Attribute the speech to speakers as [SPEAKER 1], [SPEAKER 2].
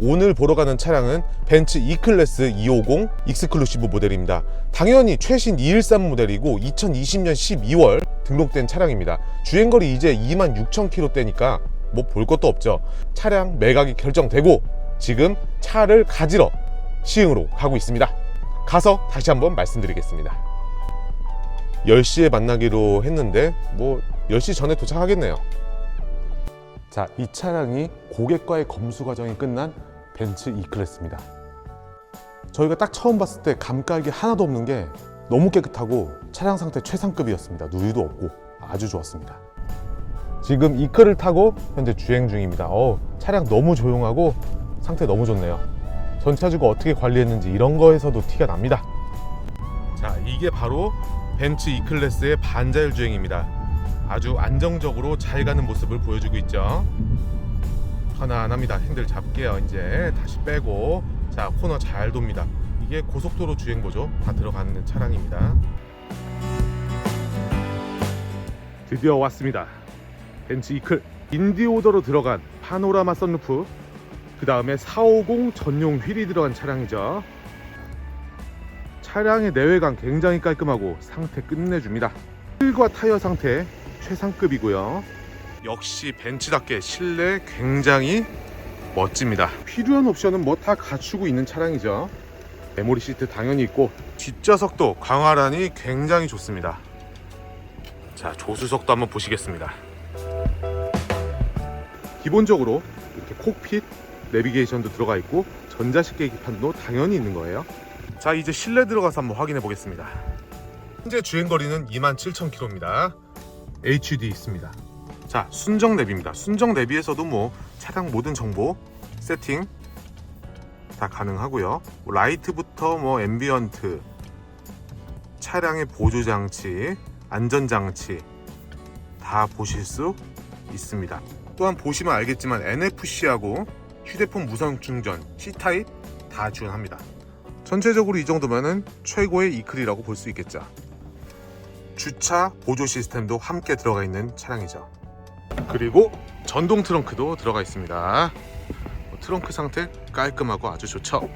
[SPEAKER 1] 오늘 보러 가는 차량은 벤츠 E클래스 250 익스클루시브 모델입니다. 당연히 최신 213 모델이고 2020년 12월 등록된 차량입니다. 주행거리 이제 26,000km대니까 뭐 볼 것도 없죠. 차량 매각이 결정되고 지금 차를 가지러 시흥으로 가고 있습니다. 가서 다시 한번 말씀드리겠습니다. 10시에 만나기로 했는데 뭐 10시 전에 도착하겠네요. 자, 이 차량이 고객과의 검수 과정이 끝난 벤츠 E클래스입니다. 저희가 딱 처음 봤을 때 감각이 하나도 없는 게 너무 깨끗하고 차량 상태 최상급이었습니다. 누유도 없고 아주 좋았습니다. 지금 E클을 타고 현재 주행 중입니다. 어, 차량 너무 조용하고 상태 너무 좋네요. 전차주가 어떻게 관리했는지 이런 거에서도 티가 납니다. 자, 이게 바로 벤츠 E클래스의 반자율 주행입니다. 아주 안정적으로 잘 가는 모습을 보여주고 있죠. 편안합니다. 핸들 잡게요. 이제 다시 빼고 자 코너 잘 돕니다. 이게 고속도로 주행보조 다 들어가는 차량입니다. 드디어 왔습니다. 벤츠 이클 인디오더로 들어간 파노라마 썬루프 그 다음에 450 전용 휠이 들어간 차량이죠. 차량의 내외관 굉장히 깔끔하고 상태 끝내줍니다. 휠과 타이어 상태 최상급이고요. 역시 벤츠답게 실내 굉장히 멋집니다. 필요한 옵션은 뭐 다 갖추고 있는 차량이죠. 메모리 시트 당연히 있고 뒷좌석도 강화란이 굉장히 좋습니다. 자 조수석도 한번 보시겠습니다. 기본적으로 이렇게 콕핏 내비게이션도 들어가 있고 전자식 계기판도 당연히 있는 거예요. 자 이제 실내 들어가서 한번 확인해 보겠습니다. 현재 주행 거리는 27,000km입니다. HUD 있습니다. 자 순정 내비입니다. 순정 내비에서도 뭐 차량 모든 정보 세팅 다 가능하고요. 뭐 라이트부터 뭐 앰비언트, 차량의 보조 장치, 안전 장치 다 보실 수 있습니다. 또한 보시면 알겠지만 NFC하고 휴대폰 무선 충전 C 타입 다 지원합니다. 전체적으로 이 정도면은 최고의 이클이라고 볼 수 있겠죠. 주차 보조 시스템도 함께 들어가 있는 차량이죠. 그리고 전동 트렁크도 들어가 있습니다. 뭐 트렁크 상태 깔끔하고 아주 좋죠.